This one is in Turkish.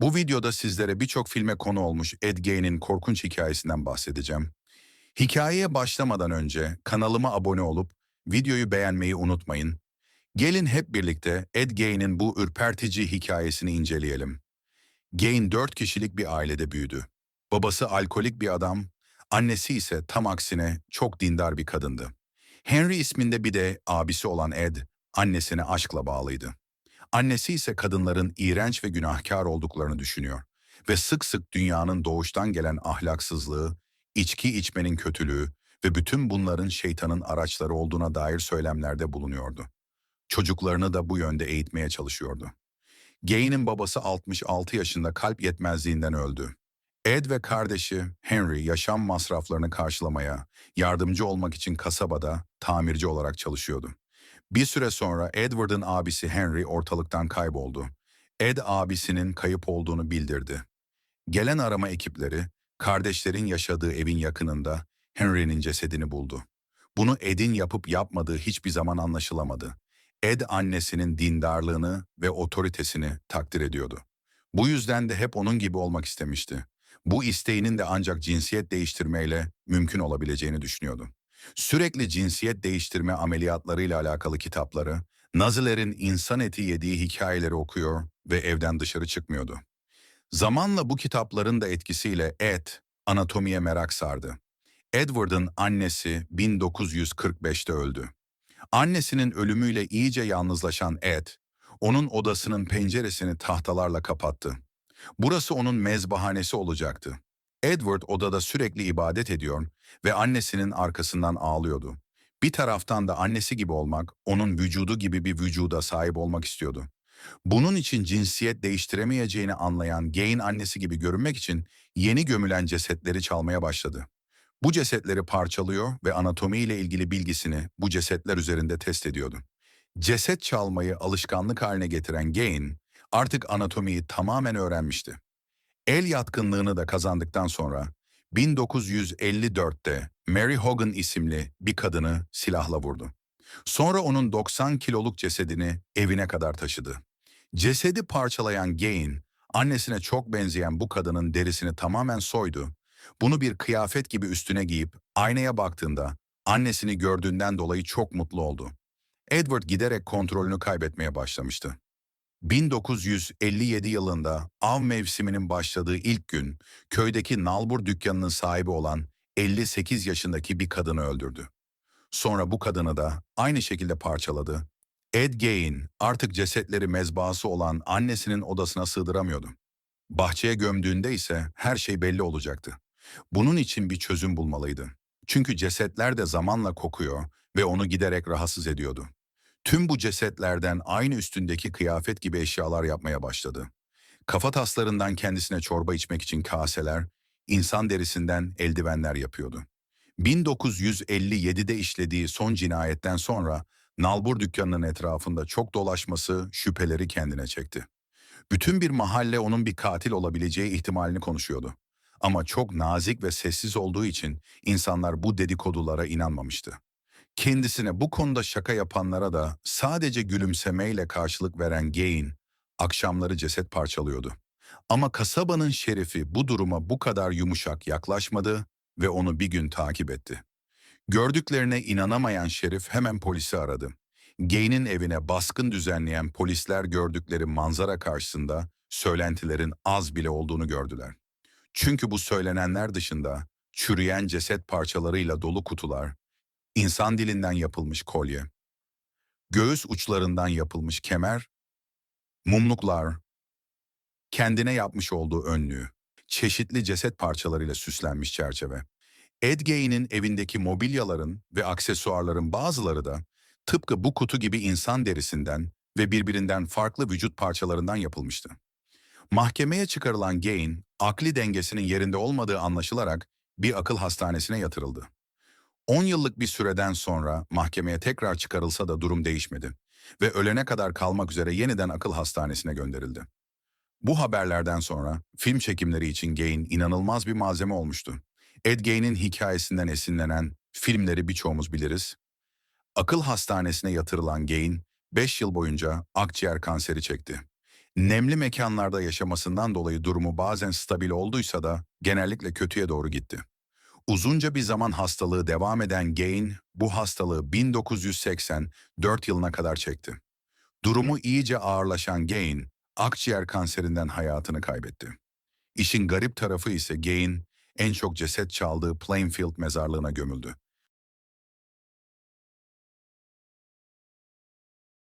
Bu videoda sizlere birçok filme konu olmuş Ed Gein'in korkunç hikayesinden bahsedeceğim. Hikayeye başlamadan önce kanalıma abone olup videoyu beğenmeyi unutmayın. Gelin hep birlikte Ed Gein'in bu ürpertici hikayesini inceleyelim. Gein dört kişilik bir ailede büyüdü. Babası alkolik bir adam, annesi ise tam aksine çok dindar bir kadındı. Henry isminde bir de abisi olan Ed, annesine aşkla bağlıydı. Annesi ise kadınların iğrenç ve günahkar olduklarını düşünüyor ve sık sık dünyanın doğuştan gelen ahlaksızlığı, içki içmenin kötülüğü ve bütün bunların şeytanın araçları olduğuna dair söylemlerde bulunuyordu. Çocuklarını da bu yönde eğitmeye çalışıyordu. Gay'nin babası 66 yaşında kalp yetmezliğinden öldü. Ed ve kardeşi Henry yaşam masraflarını karşılamaya, yardımcı olmak için kasabada tamirci olarak çalışıyordu. Bir süre sonra Edward'ın abisi Henry ortalıktan kayboldu. Ed abisinin kayıp olduğunu bildirdi. Gelen arama ekipleri, kardeşlerin yaşadığı evin yakınında Henry'nin cesedini buldu. Bunu Ed'in yapıp yapmadığı hiçbir zaman anlaşılamadı. Ed annesinin dindarlığını ve otoritesini takdir ediyordu. Bu yüzden de hep onun gibi olmak istemişti. Bu isteğinin de ancak cinsiyet değiştirmeyle mümkün olabileceğini düşünüyordu. Sürekli cinsiyet değiştirme ameliyatlarıyla alakalı kitapları, Nazilerin insan eti yediği hikayeleri okuyor ve evden dışarı çıkmıyordu. Zamanla bu kitapların da etkisiyle Ed, anatomiye merak sardı. Edward'ın annesi 1945'te öldü. Annesinin ölümüyle iyice yalnızlaşan Ed, onun odasının penceresini tahtalarla kapattı. Burası onun mezbahanesi olacaktı. Edward odada sürekli ibadet ediyor ve annesinin arkasından ağlıyordu. Bir taraftan da annesi gibi olmak, onun vücudu gibi bir vücuda sahip olmak istiyordu. Bunun için cinsiyet değiştiremeyeceğini anlayan Gay'in annesi gibi görünmek için yeni gömülen cesetleri çalmaya başladı. Bu cesetleri parçalıyor ve anatomiyle ilgili bilgisini bu cesetler üzerinde test ediyordu. Ceset çalmayı alışkanlık haline getiren Gain artık anatomiyi tamamen öğrenmişti. El yatkınlığını da kazandıktan sonra 1954'te Mary Hogan isimli bir kadını silahla vurdu. Sonra onun 90 kiloluk cesedini evine kadar taşıdı. Cesedi parçalayan Gain, annesine çok benzeyen bu kadının derisini tamamen soydu. Bunu bir kıyafet gibi üstüne giyip aynaya baktığında annesini gördüğünden dolayı çok mutlu oldu. Edward giderek kontrolünü kaybetmeye başlamıştı. 1957 yılında av mevsiminin başladığı ilk gün köydeki nalbur dükkanının sahibi olan 58 yaşındaki bir kadını öldürdü. Sonra bu kadını da aynı şekilde parçaladı. Ed Gein artık cesetleri mezbahası olan annesinin odasına sığdıramıyordu. Bahçeye gömdüğünde ise her şey belli olacaktı. Bunun için bir çözüm bulmalıydı. Çünkü cesetler de zamanla kokuyor ve onu giderek rahatsız ediyordu. Tüm bu cesetlerden aynı üstündeki kıyafet gibi eşyalar yapmaya başladı. Kafa taslarından kendisine çorba içmek için kaseler, insan derisinden eldivenler yapıyordu. 1957'de işlediği son cinayetten sonra nalbur dükkanının etrafında çok dolaşması şüpheleri kendine çekti. Bütün bir mahalle onun bir katil olabileceği ihtimalini konuşuyordu. Ama çok nazik ve sessiz olduğu için insanlar bu dedikodulara inanmamıştı. Kendisine bu konuda şaka yapanlara da sadece gülümsemeyle karşılık veren Gain, akşamları ceset parçalıyordu. Ama kasabanın şerifi bu duruma bu kadar yumuşak yaklaşmadı ve onu bir gün takip etti. Gördüklerine inanamayan şerif hemen polisi aradı. Gain'in evine baskın düzenleyen polisler gördükleri manzara karşısında söylentilerin az bile olduğunu gördüler. Çünkü bu söylenenler dışında çürüyen ceset parçalarıyla dolu kutular, insan dilinden yapılmış kolye, göğüs uçlarından yapılmış kemer, mumluklar, kendine yapmış olduğu önlüğü, çeşitli ceset parçalarıyla süslenmiş çerçeve. Ed Gein'in evindeki mobilyaların ve aksesuarların bazıları da tıpkı bu kutu gibi insan derisinden ve birbirinden farklı vücut parçalarından yapılmıştı. Mahkemeye çıkarılan Gain, akli dengesinin yerinde olmadığı anlaşılarak bir akıl hastanesine yatırıldı. 10 yıllık bir süreden sonra mahkemeye tekrar çıkarılsa da durum değişmedi ve ölene kadar kalmak üzere yeniden akıl hastanesine gönderildi. Bu haberlerden sonra film çekimleri için Gain inanılmaz bir malzeme olmuştu. Ed Gein'in hikayesinden esinlenen filmleri birçoğumuz biliriz. Akıl hastanesine yatırılan Gain, 5 yıl boyunca akciğer kanseri çekti. Nemli mekanlarda yaşamasından dolayı durumu bazen stabil olduysa da genellikle kötüye doğru gitti. Uzunca bir zaman hastalığı devam eden Gain, bu hastalığı 1984 yılına kadar çekti. Durumu iyice ağırlaşan Gain, akciğer kanserinden hayatını kaybetti. İşin garip tarafı ise Gain, en çok ceset çaldığı Plainfield mezarlığına gömüldü.